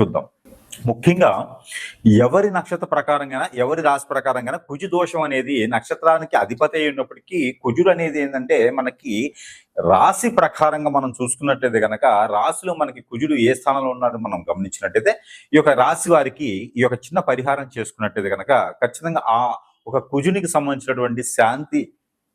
చూద్దాం. ముఖ్యంగా ఎవరి నక్షత్ర ప్రకారంగా ఎవరి రాశి ప్రకారంగా కుజు దోషం అనేది నక్షత్రానికి అధిపతి అయి ఉన్నప్పటికీ కుజుడు అనేది ఏంటంటే మనకి రాశి ప్రకారంగా మనం చూసుకున్నట్లయితే గనక రాశిలో మనకి కుజుడు ఏ స్థానంలో ఉన్నాడో మనం గమనించినట్టయితే ఈ యొక్క రాశి వారికి ఈ యొక్క చిన్న పరిహారం చేసుకున్నట్లయితే గనక ఖచ్చితంగా ఆ ఒక కుజునికి సంబంధించినటువంటి శాంతి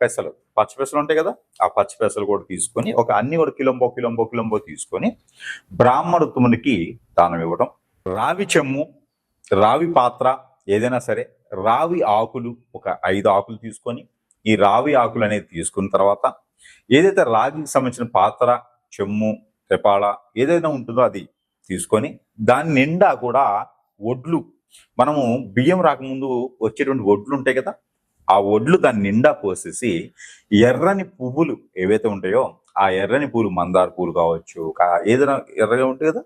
పెసలు. పచ్చి పెసలు ఉంటాయి కదా ఆ పచ్చి పెసలు కూడా తీసుకొని ఒక అన్ని ఒక కిలంబో కిలంబో కిలంబో తీసుకొని బ్రాహ్మణోత్తమునికి దానం ఇవ్వడం రావి చెమ్ము రావి పాత్ర ఏదైనా సరే రావి ఆకులు ఒక ఐదు ఆకులు తీసుకొని ఈ రావి ఆకులు అనేది తీసుకున్న తర్వాత ఏదైతే రాగికి సంబంధించిన పాత్ర చెమ్ము తెపాళ ఏదైనా ఉంటుందో అది తీసుకొని దాని నిండా కూడా ఒడ్లు. మనము బియ్యం రాకముందు వచ్చేటువంటి ఒడ్లు ఉంటాయి కదా ఆ ఒడ్లు దాని నిండా పోసేసి ఎర్రని పువ్వులు ఏవైతే ఉంటాయో ఆ ఎర్రని పూలు మందార పూలు కావచ్చు ఏదైనా ఎర్రగా ఉంటాయి కదా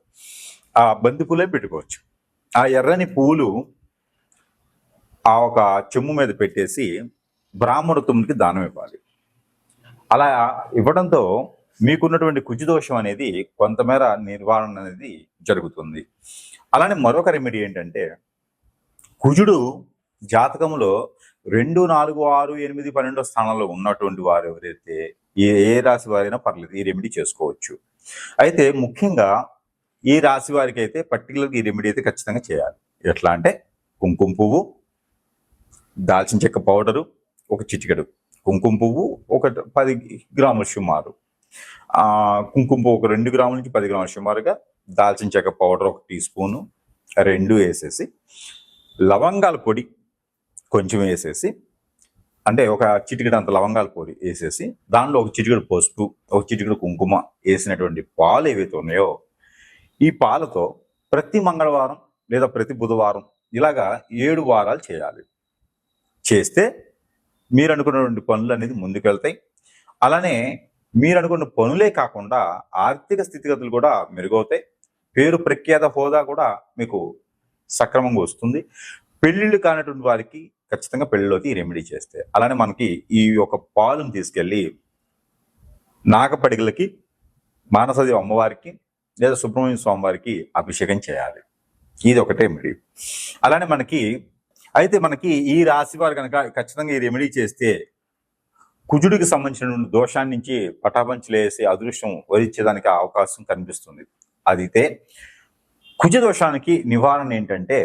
ఆ బంతి పూలే పెట్టుకోవచ్చు. ఆ ఎర్రని పూలు ఆ ఒక చెమ్ము మీద పెట్టేసి బ్రాహ్మణ దానం ఇవ్వాలి. అలా ఇవ్వడంతో మీకున్నటువంటి కుజు దోషం అనేది కొంతమేర నిర్వహణ అనేది జరుగుతుంది. అలానే మరొక రెమెడీ ఏంటంటే కుజుడు జాతకంలో రెండు నాలుగు ఆరు ఎనిమిది పన్నెండో స్థానంలో ఉన్నటువంటి వారు ఎవరైతే ఏ ఏ రాశి వారైనా పర్లేదు ఈ రెమెడీ చేసుకోవచ్చు. అయితే ముఖ్యంగా ఈ రాశి వారికి అయితే పర్టికులర్గా ఈ రెమెడీ అయితే ఖచ్చితంగా చేయాలి. ఎట్లా అంటే కుంకుమ పువ్వు దాల్చిన చెక్క పౌడరు ఒక చిటికెడు. కుంకుమ పువ్వు ఒక పది గ్రాముల సుమారు. కుంకుమ పువ్వు ఒక రెండు గ్రాముల నుంచి పది గ్రాముల సుమారుగా దాల్చిన చెక్క పౌడర్ ఒక టీ స్పూను రెండు వేసేసి లవంగాల పొడి కొంచెం వేసేసి అంటే ఒక చిటికడంత అంత లవంగాల పొడి వేసేసి దానిలో ఒక చిటికడు పసుపు ఒక చిటికడు కుంకుమ వేసినటువంటి పాలు ఏవైతే ఉన్నాయో ఈ పాలతో ప్రతి మంగళవారం లేదా ప్రతి బుధవారం ఇలాగా ఏడు వారాలు చేయాలి. చేస్తే మీరు అనుకున్నటువంటి పనులు అనేది ముందుకెళ్తాయి. అలానే మీరు అనుకున్న పనులే కాకుండా ఆర్థిక స్థితిగతులు కూడా మెరుగవుతాయి. పేరు ప్రఖ్యాత హోదా కూడా మీకు సక్రమంగా వస్తుంది. పెళ్ళిళ్ళు కానటువంటి వారికి ఖచ్చితంగా పెళ్ళిలోకి ఈ రెమెడీ చేస్తే. అలానే మనకి ఈ యొక్క పాలును తీసుకెళ్ళి నాగపడిగలకి మానసదేవి అమ్మవారికి లేదా సుబ్రహ్మణ్య స్వామి వారికి అభిషేకం చేయాలి. ఇది ఒకటే రెమెడీ అలానే మనకి అయితే మనకి ఈ రాశి వారు కనుక ఖచ్చితంగా ఈ రెమెడీ చేస్తే కుజుడికి సంబంధించిన దోషాన్ని నుంచి పటాపంచలేసి అదృష్టం వరించేదానికి అవకాశం కనిపిస్తుంది. అదితే కుజ దోషానికి నివారణ ఏంటంటే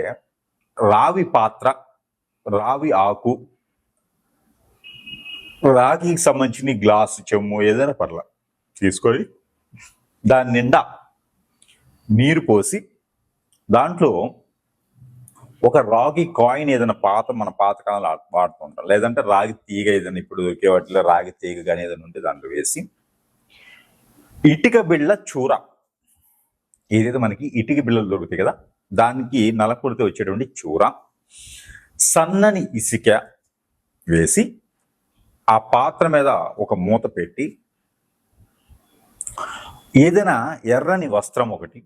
రావి పాత్ర రావి ఆకు రాగికి సంబంధించిన గ్లాసు చెమ్ము ఏదైనా పర్ల తీసుకొని దాని నిండా నీరు పోసి దాంట్లో ఒక రాగి కాయిన్ ఏదైనా పాత మన పాతకాలంలో వాడుతుంటాం. లేదంటే రాగి తీగ ఏదైనా ఇప్పుడు దొరికే వాటిలో రాగి తీగ కానీ ఏదైనా ఉంటే దాంట్లో వేసి ఇటుక బిళ్ళ చూర. ఏదైతే మనకి ఇటుక బిళ్ళలు దొరుకుతాయి కదా దానికి నలకొడితే వచ్చేటువంటి చూర. సన్నని ఇసుక వేసి ఆ పాత్ర మీద ఒక మూత పెట్టి ఏదైనా ఎర్రని వస్త్రం ఒకటి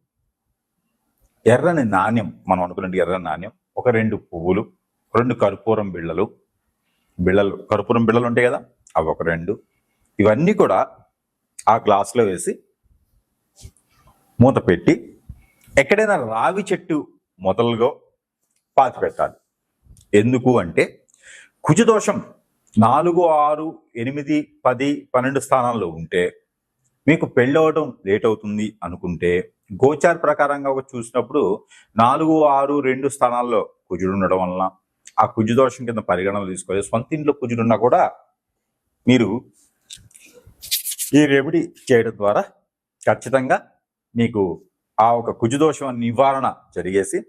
ఎర్రని నాణ్యం మనం అనుకున్నట్టు ఎర్రని నాణ్యం ఒక రెండు పువ్వులు రెండు కర్పూరం బిళ్ళలు బిళ్ళలు కర్పూరం బిళ్ళలు ఉంటాయి కదా అవి ఒక రెండు. ఇవన్నీ కూడా ఆ గ్లాసులో వేసి మూత పెట్టి ఎక్కడైనా రావి చెట్టు మొదలుగా పాతి పెట్టాలి ఎందుకు అంటే కుజదోషం నాలుగు ఆరు ఎనిమిది పది పన్నెండు స్థానాల్లో ఉంటే మీకు పెళ్ళవడం లేట్ అవుతుంది అనుకుంటే గోచార్ ప్రకారంగా ఒక చూసినప్పుడు నాలుగు ఆరు రెండు స్థానాల్లో కుజుడు ఉండడం వలన ఆ కుజు దోషం కింద పరిగణన తీసుకోవాలి. సొంత ఇంట్లో కుజుడు ఉన్నా కూడా మీరు ఈ రెమెడీ చేయడం ద్వారా ఖచ్చితంగా మీకు ఆ ఒక కుజుదోషం నివారణ జరిగేసి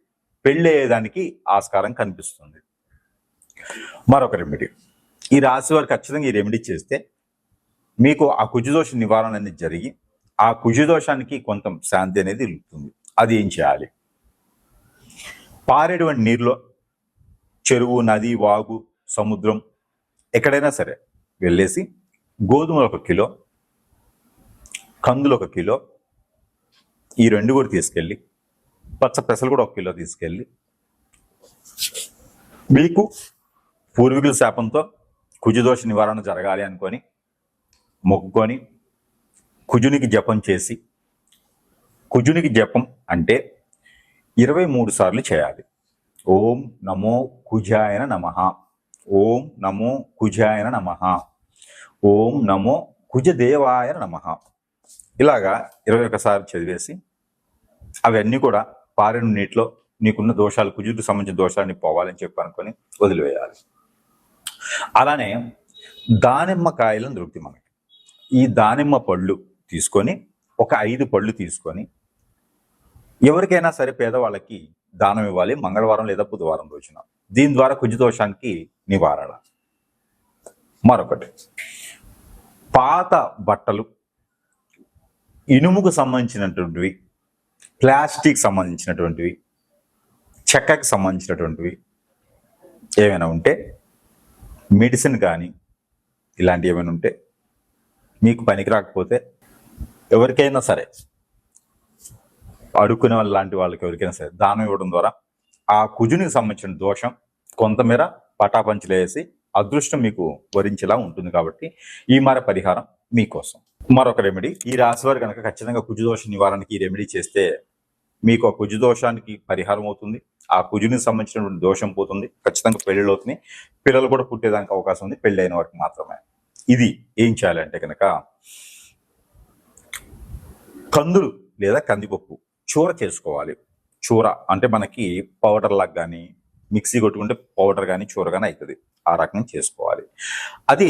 పెళ్ళయ్యేదానికి ఆస్కారం కనిపిస్తుంది. మరొక రెమెడీ ఈ రాశి వారు ఖచ్చితంగా ఈ రెమెడీ చేస్తే మీకు ఆ కుజుదోష నివారణ అనేది జరిగి ఆ కుజుదోషానికి కొంత శాంతి అనేది ఇలుతుంది అది ఏం చేయాలి? పారేటువంటి నీరులో చెరువు నది వాగు సముద్రం ఎక్కడైనా సరే వెళ్ళేసి గోధుమలు ఒక కిలో కందులు ఒక కిలో ఈ రెండు కూడా తీసుకెళ్ళి పచ్చ పెసలు కూడా ఒక కిలో తీసుకెళ్ళి మీకు పూర్వీకుల శాపంతో కుజుదోష నివారణ జరగాలి అనుకొని మొక్కుకొని కుజునికి జపం చేసి కుజునికి జపం అంటే ఇరవై మూడు సార్లు చేయాలి. ఓం నమో కుజాయన నమ. ఓం నమో కుజాయన నమ. ఓం నమో కుజదేవాయ నమ. ఇలాగా ఇరవై ఒకసారి చదివేసి అవన్నీ కూడా పారిన నీటిలో నీకున్న దోషాలు కుజుడికి సంబంధించిన దోషాలని పోవాలని చెప్పి అనుకొని వదిలివేయాలి. అలానే దానిమ్మ కాయలను దొరుకుతాయి మనకి. ఈ దానిమ్మ పళ్ళు తీసుకొని ఒక ఐదు పళ్ళు తీసుకొని ఎవరికైనా సరే పేదవాళ్ళకి దానం ఇవ్వాలి మంగళవారం లేదా బుధవారం రోజున. దీని ద్వారా కుజదోషానికి నివారణ. మరొకటి. పాత బట్టలు ఇనుముకు సంబంధించినటువంటివి ప్లాస్టిక్ సంబంధించినటువంటివి చెక్కకి సంబంధించినటువంటివి ఏమైనా ఉంటే మెడిసిన్ కానీ ఇలాంటివి ఏమైనా ఉంటే మీకు పనికి రాకపోతే ఎవరికైనా సరే అడుక్కునే వాళ్ళ లాంటి వాళ్ళకి ఎవరికైనా సరే దానం ఇవ్వడం ద్వారా ఆ కుజునికి సంబంధించిన దోషం కొంతమేర పటాపంచలేసి అదృష్టం మీకు వరించేలా ఉంటుంది కాబట్టి ఈ మర పరిహారం మీకోసం. మరొక రెమెడీ ఈ రాశి వారు కనుక ఖచ్చితంగా కుజు దోష నివారణకి ఈ రెమెడీ చేస్తే మీకు ఆ కుజుదోషానికి పరిహారం అవుతుంది. ఆ కుజునికి సంబంధించినటువంటి దోషం పోతుంది. ఖచ్చితంగా పెళ్ళిళ్ళు అవుతున్నాయి. పిల్లలు కూడా పుట్టేదానికి అవకాశం ఉంది. పెళ్ళి అయిన వారికి మాత్రమే. ఇది ఏం చేయాలంటే కనుక కందులు లేదా కందిపప్పు చూర చేసుకోవాలి. చూర అంటే మనకి పౌడర్ లాగా కానీ మిక్సీ కొట్టుకుంటే పౌడర్ కానీ చూర కానీ అవుతుంది ఆ రకంగా చేసుకోవాలి. అది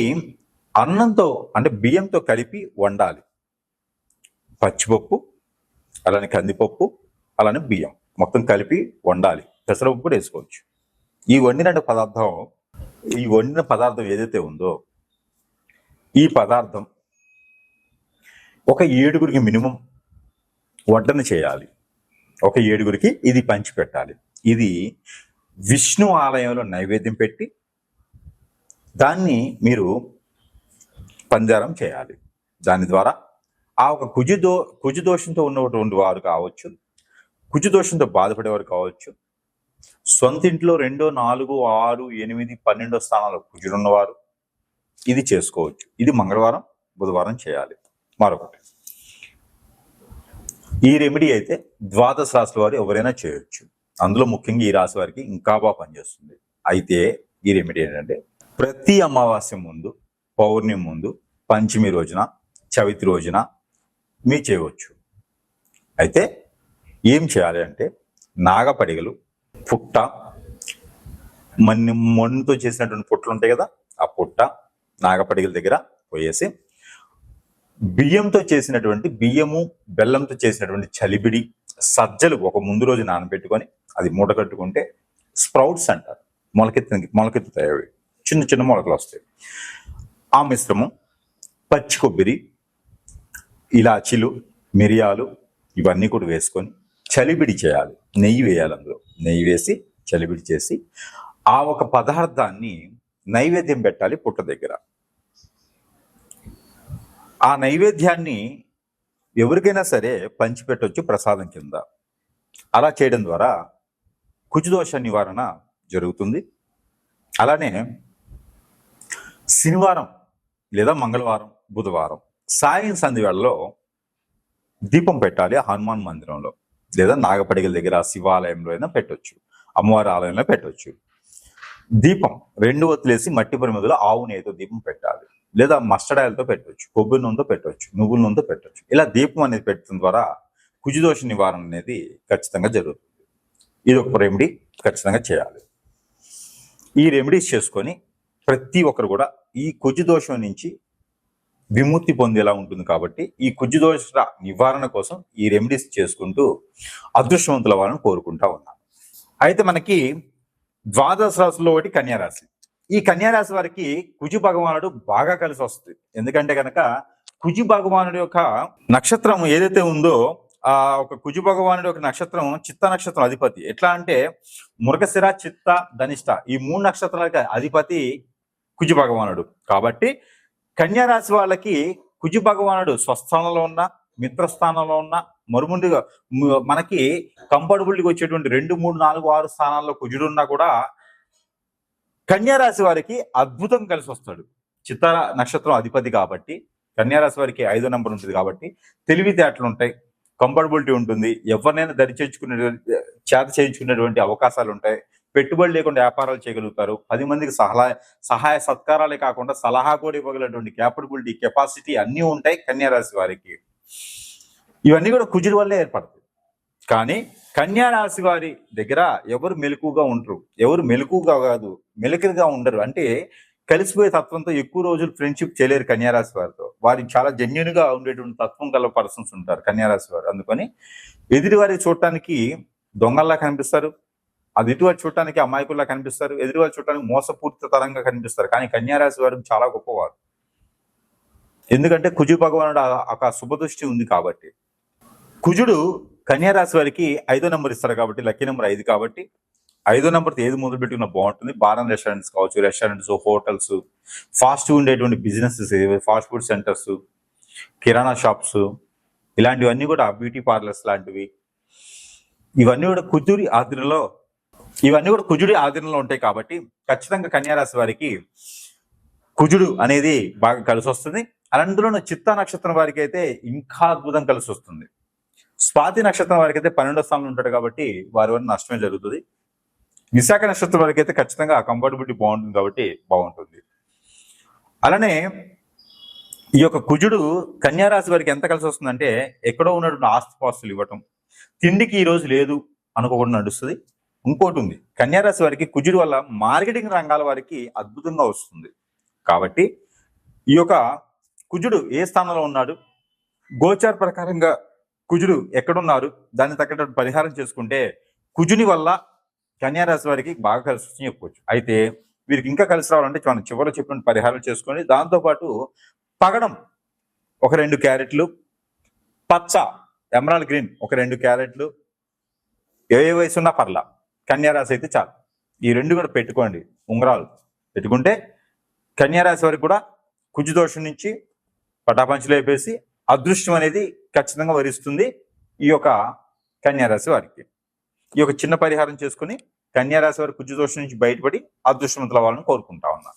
అన్నంతో అంటే బియ్యంతో కలిపి వండాలి. పచ్చిపప్పు అలానే కందిపప్పు అలానే బియ్యం. మొత్తం కలిపి వండాలి. పెసరపప్పు కూడా వేసుకోవచ్చు. ఈ వండిన పదార్థం ఈ వండిన పదార్థం ఏదైతే ఉందో ఈ పదార్థం ఒక ఏడుగురికి మినిమం వడ్డన చేయాలి. ఒక ఏడుగురికి ఇది పంచి పెట్టాలి ఇది విష్ణు ఆలయంలో నైవేద్యం పెట్టి దాన్ని మీరు పంజారం చేయాలి. దాని ద్వారా ఆ ఒక కుజుదో కుజుదోషంతో ఉన్నటువంటి వారు కావచ్చు కుజుదోషంతో బాధపడేవారు కావచ్చు సొంత ఇంట్లో రెండో నాలుగు ఆరు ఎనిమిది పన్నెండో స్థానాల్లో కుజుడున్నవారు. ఇది చేసుకోవచ్చు. ఇది మంగళవారం బుధవారం చేయాలి. మరొకటి. ఈ రెమెడీ అయితే ద్వాదశ రాశుల వారు ఎవరైనా చేయొచ్చు. అందులో ముఖ్యంగా ఈ రాశి వారికి ఇంకా బాగా పనిచేస్తుంది. అయితే ఈ రెమెడీ ఏంటంటే ప్రతి అమావాస్య ముందు పౌర్ణమి ముందు పంచమి రోజున చవితి రోజున మీరు చేయవచ్చు. అయితే ఏం చేయాలి అంటే నాగపడిగలు పుట్ట. మన్ని మన్నుతో చేసినటువంటి పుట్టలు ఉంటాయి కదా ఆ పుట్ట నాగపడిగల దగ్గర పోయేసి బియ్యంతో చేసినటువంటి బియ్యము బెల్లంతో చేసినటువంటి చలిబిడి సజ్జలు ఒక ముందు రోజు నానబెట్టుకొని అది మూట కట్టుకుంటే స్ప్రౌట్స్ అంటారు. మొలకెత్తిన మొలకెత్తుతాయి అవి. చిన్న చిన్న మొలకలు వస్తాయి. ఆ మిశ్రమం పచ్చి కొబ్బరి ఇలాచీలు మిరియాలు ఇవన్నీ కూడా వేసుకొని చలిబిడి చేయాలి. నెయ్యి వేయాలి అందులో. నెయ్యి వేసి చలిబిడి చేసి ఆ ఒక పదార్థాన్ని నైవేద్యం పెట్టాలి పుట్ట దగ్గర. ఆ నైవేద్యాన్ని ఎవరికైనా సరే పంచిపెట్టొచ్చు ప్రసాదం కింద. అలా చేయడం ద్వారా కుజదోష నివారణ జరుగుతుంది. అలానే శనివారం లేదా మంగళవారం బుధవారం సాయం సంధి వేళలో దీపం పెట్టాలి హనుమాన్ మందిరంలో. లేదా నాగపడిగల దగ్గర శివాలయంలో అయినా పెట్టవచ్చు అమ్మవారి ఆలయంలో పెట్టవచ్చు దీపం రెండు వత్తులేసి మట్టి పరిమిదిలో ఆవు నెయ్యితో దీపం పెట్టాలి. లేదా మస్టర్డ్ ఆయిల్తో పెట్టవచ్చు కొబ్బరి నూనెతో పెట్టవచ్చు నువ్వుల నూనెతో పెట్టవచ్చు ఇలా దీపం అనేది పెట్టడం ద్వారా కుజదోష నివారణ అనేది ఖచ్చితంగా జరుగుతుంది. ఇది ఒక రెమెడీ ఖచ్చితంగా చేయాలి. ఈ రెమెడీస్ చేసుకొని ప్రతి ఒక్కరు కూడా ఈ కుజదోషం నుంచి విముక్తి పొందేలా ఉంటుంది కాబట్టి ఈ కుజదోష నివారణ కోసం ఈ రెమెడీస్ చేసుకుంటూ అదృష్టవంతుల వాళ్ళని కోరుకుంటా ఉన్నాను అయితే మనకి ద్వాదశ రాశుల్లో ఒకటి కన్యారాశి ఈ కన్యారాశి వారికి కుజు భగవానుడు బాగా కలిసి వస్తుంది. ఎందుకంటే కనుక కుజు భగవానుడి యొక్క నక్షత్రం ఏదైతే ఉందో ఆ ఒక కుజు భగవానుడి యొక్క నక్షత్రం చిత్త నక్షత్రం అధిపతి. ఎట్లా అంటే మృగశిర చిత్త ధనిష్ట ఈ మూడు నక్షత్రాలకి అధిపతి కుజు భగవానుడు. కాబట్టి కన్యారాశి వాళ్ళకి కుజు భగవానుడు స్వస్థానంలో ఉన్న మిత్రస్థానంలో ఉన్న మరుముందుగా మనకి కంఫర్టబుల్గా వచ్చేటువంటి రెండు మూడు నాలుగు ఆరు స్థానాల్లో కుజుడు ఉన్నా కూడా కన్యారాశి వారికి అద్భుతం కలిసి వస్తాడు. చిత్త నక్షత్రం అధిపతి కాబట్టి కన్యారాశి వారికి ఐదో నెంబర్ ఉంటుంది కాబట్టి తెలివితేటలు ఉంటాయి కంఫర్టబిలిటీ ఉంటుంది ఎవరినైనా దరి చేర్చుకునే చేత చేయించుకునేటువంటి అవకాశాలు ఉంటాయి పెట్టుబడి లేకుండా వ్యాపారాలు చేయగలుగుతారు. పది మందికి సలహా సహాయ సత్కారాలే కాకుండా సలహా కూడా ఇవ్వగలటువంటి క్యాపబిలిటీ కెపాసిటీ అన్నీ ఉంటాయి కన్యారాశి వారికి. ఇవన్నీ కూడా కుజుడి వల్లే ఏర్పడతాయి. కానీ కన్యారాశి వారి దగ్గర ఎవరు మెలకుగా ఉండరు. ఎవరు మెలకుగా కాదు మెలకుగా ఉండరు. అంటే కలిసిపోయే తత్వంతో ఎక్కువ రోజులు ఫ్రెండ్షిప్ చేయలేరు కన్యారాశి వారితో. వారికి చాలా జెన్యున్గా ఉండేటువంటి తత్వం గల పర్సన్స్ ఉంటారు కన్యారాశి వారు. అందుకని ఎదుటి చూడటానికి దొంగల్లా కనిపిస్తారు. అది ఇటువారు చూడటానికి అమాయకుల్లా కనిపిస్తారు ఎదుటివారు చూడటానికి మోసపూరిత తరంగా కనిపిస్తారు. కానీ కన్యారాశి వారికి వారు చాలా గొప్పవారు. ఎందుకంటే కుజు భగవానుడు ఒక శుభదృష్టి ఉంది కాబట్టి. కుజుడు కన్యారాశి వారికి ఐదో నెంబర్ ఇస్తారు కాబట్టి లక్కీ నెంబర్ ఐదు కాబట్టి ఐదో నెంబర్తో ఏది మొదలు పెట్టుకున్నా బాగుంటుంది. బారం రెస్టారెంట్స్ కావచ్చు రెస్టారెంట్స్ హోటల్స్ ఫాస్ట్ ఉండేటువంటి బిజినెసెస్ ఫాస్ట్ ఫుడ్ సెంటర్స్ కిరాణా షాప్స్ ఇలాంటివన్నీ కూడా బ్యూటీ పార్లర్స్ లాంటివి. ఇవన్నీ కూడా కుజుడి ఆధ్వర్యంలో ఇవన్నీ కూడా కుజుడి ఆధీనంలో ఉంటాయి కాబట్టి ఖచ్చితంగా కన్యారాశి వారికి కుజుడు అనేది బాగా కలిసి వస్తుంది. అందులోనూ చిత్తా నక్షత్రం వారికి అయితే ఇంకా అద్భుతం కలిసి వస్తుంది. స్వాతి నక్షత్రం వారికి అయితే పన్నెండో స్థానంలో ఉంటాడు కాబట్టి వారి వల్ల నష్టమే జరుగుతుంది. విశాఖ నక్షత్రం వారికి అయితే ఖచ్చితంగా కంఫర్టబిలిటీ బాగుంటుంది కాబట్టి బాగుంటుంది. అలానే ఈ యొక్క కుజుడు కన్యారాశి వారికి ఎంత కలిసి వస్తుందంటే ఎక్కడో ఉన్నటువంటి ఆస్తిపాస్తులు ఇవ్వటం. తిండికి ఈ రోజు లేదు అనుకోకుండా నడుస్తుంది. ఇంకోటి ఉంది కన్యారాశి వారికి కుజుడు వల్ల మార్కెటింగ్ రంగాల వారికి అద్భుతంగా వస్తుంది. కాబట్టి ఈ యొక్క కుజుడు ఏ స్థానంలో ఉన్నాడు? గోచార్ ప్రకారంగా కుజుడు ఎక్కడున్నారు? దాన్ని తగ్గట్టు పరిహారం చేసుకుంటే కుజుని వల్ల కన్యారాశి వారికి బాగా కలిసి వస్తుందని చెప్పుకోవచ్చు అయితే వీరికి ఇంకా కలిసి రావాలంటే మనం చివరిలో చెప్పిన పరిహారం చేసుకొని దాంతోపాటు పగడం ఒక రెండు క్యారెట్లు పచ్చ ఎమరాల్డ్ గ్రీన్ ఒక రెండు క్యారెట్లు ఏ ఏ వయసు ఉన్నా పర్లా. కన్యారాశి అయితే చాలు. ఈ రెండు కూడా పెట్టుకోండి. ఉంగరాలు పెట్టుకుంటే కన్యారాశి వారికి కూడా కుజుదోషం నుంచి పటాపంచులు అయిపోయి అదృష్టం అనేది ఖచ్చితంగా వరిస్తుంది ఈ యొక్క కన్యారాశి వారికి. ఈ యొక్క చిన్న పరిహారం చేసుకుని కన్యారాశి వారి కుజుదోషం నుంచి బయటపడి అదృష్టవంతుల వాళ్ళని కోరుకుంటా ఉన్నా.